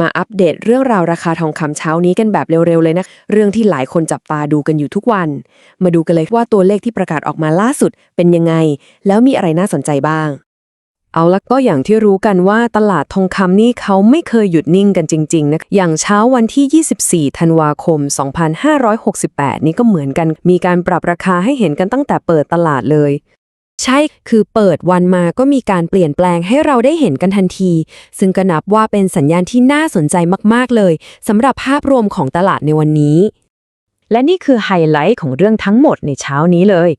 มาอัปเดตเรื่องราวราคาทองคำเช้านี้กันแบบเร็วๆเลยนะ เรื่องที่หลายคนจับตาดูกันอยู่ทุกวัน มาดูกันเลยว่าตัวเลขที่ประกาศออกมาล่าสุดเป็นยังไง แล้วมีอะไรน่าสนใจบ้าง เอาละก็อย่างที่รู้กันว่าตลาดทองคำนี่เขาไม่เคยหยุดนิ่งกันจริงๆนะ อย่างเช้าวันที่ 24 ธันวาคม 2568 นี่ก็เหมือนกัน มีการปรับราคาให้เห็นกันตั้งแต่เปิดตลาดเลย ใช่ คือเปิดวันมาก็มีการเปลี่ยนแปลงให้เราได้เห็นกันทันที ซึ่งก็นับว่าเป็นสัญญาณที่น่าสนใจมาก ๆ เลยสำหรับภาพรวมของตลาดในวันนี้ และนี่คือไฮไลท์ของเรื่องทั้งหมดในเช้านี้เลย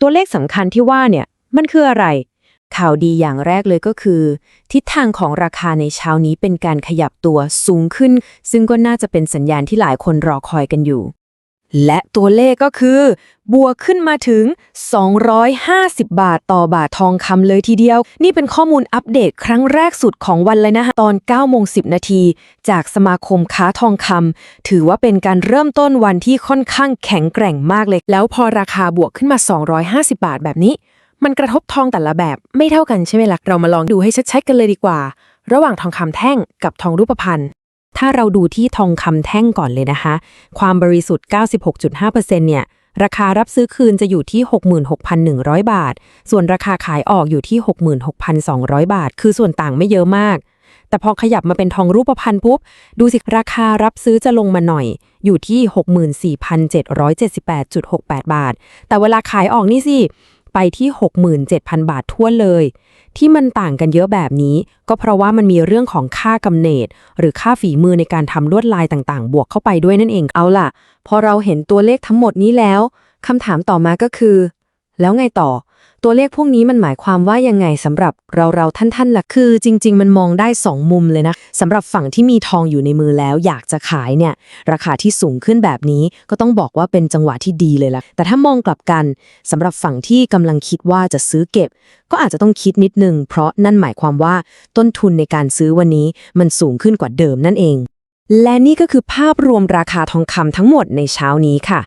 ตัวเลขสำคัญที่ว่าเนี่ย มันคืออะไร ข่าวดีอย่างแรกเลยก็คือ ทิศทางของราคาในเช้านี้เป็นการขยับตัวสูงขึ้น ซึ่งก็น่าจะเป็นสัญญาณที่หลายคนรอคอยกันอยู่ และตัวเลขก็คือ บวกขึ้นมาถึง 250 บาทต่อบาททองคำเลยทีเดียว นี่เป็นข้อมูลอัปเดตครั้งแรกสุดของวันเลยนะตอน9โมง10 นาที จากสมาคมค้าทองคำถือว่าเป็นการเริ่มต้นวันที่ค่อนข้างแข็งแกร่งมากเลย แล้วพอราคาบวกขึ้นมา 250 บาทแบบนี้ มันกระทบทองแต่ละแบบไม่เท่ากันใช่ไหมล่ะเรามาลองดูให้ชัดๆกันเลยดีกว่า ระหว่างทองคำแท่งกับทองรูปพรรณ ถ้าเราดูที่ทองคำแท่งก่อนเลยนะคะ ความบริสุทธิ์ 96.5%เนี่ย ราคารับซื้อคืนจะอยู่ที่ 66,100 บาท ส่วนราคาขายออกอยู่ที่ 66,200 บาท คือส่วนต่างไม่เยอะมาก แต่พอขยับมาเป็นทองรูปพรรณปุ๊บ ดูสิ ราคารับซื้อจะลงมาหน่อย อยู่ที่ 64,778.68 บาท แต่เวลาขายออกนี่สิ ไปที่ 67,000 บาททั่วเลย ที่มันต่างกันเยอะแบบนี้ ก็เพราะว่ามันมีเรื่องของค่ากำเนิด หรือค่าฝีมือในการทำลวดลายต่างๆ บวกเข้าไปด้วยนั่นเองเอาล่ะ พอเราเห็นตัวเลขทั้งหมดนี้แล้วคำถามต่อมาก็คือ แล้วไงต่อ ตัวเลขพวกนี้มันหมายความว่ายังไงสำหรับเราเราท่านๆล่ะคือ จริง ๆ มันมองได้ 2 มุมเลยนะสำหรับฝั่งที่มีทองอยู่ในมือแล้วอยากจะขายเนี่ยราคาที่สูงขึ้นแบบนี้ก็ต้องบอกว่าเป็นจังหวะที่ดีเลยล่ะแต่ถ้ามองกลับกันสำหรับฝั่งที่กำลังคิดว่าจะซื้อเก็บ ก็อาจจะต้องคิดนิดนึง เพราะนั่นหมายความว่าต้นทุนในการซื้อวันนี้มันสูงขึ้นกว่าเดิมนั่นเอง และนี่ก็คือภาพรวมราคาทองคำทั้งหมดในเช้านี้ค่ะ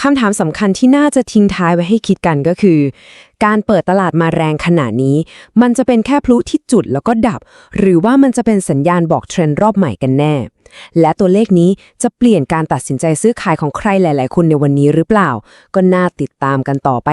คำถามสำคัญที่น่าจะทิ้งท้ายไว้ให้คิดกันก็คือ การเปิดตลาดมาแรงขนาดนี้ มันจะเป็นแค่พลุที่จุดแล้วก็ดับ หรือว่ามันจะเป็นสัญญาณบอกเทรนด์รอบใหม่กันแน่ และตัวเลขนี้จะเปลี่ยนการตัดสินใจซื้อขายของใครหลาย ๆ คนในวันนี้หรือเปล่า ก็น่าติดตามกันต่อไป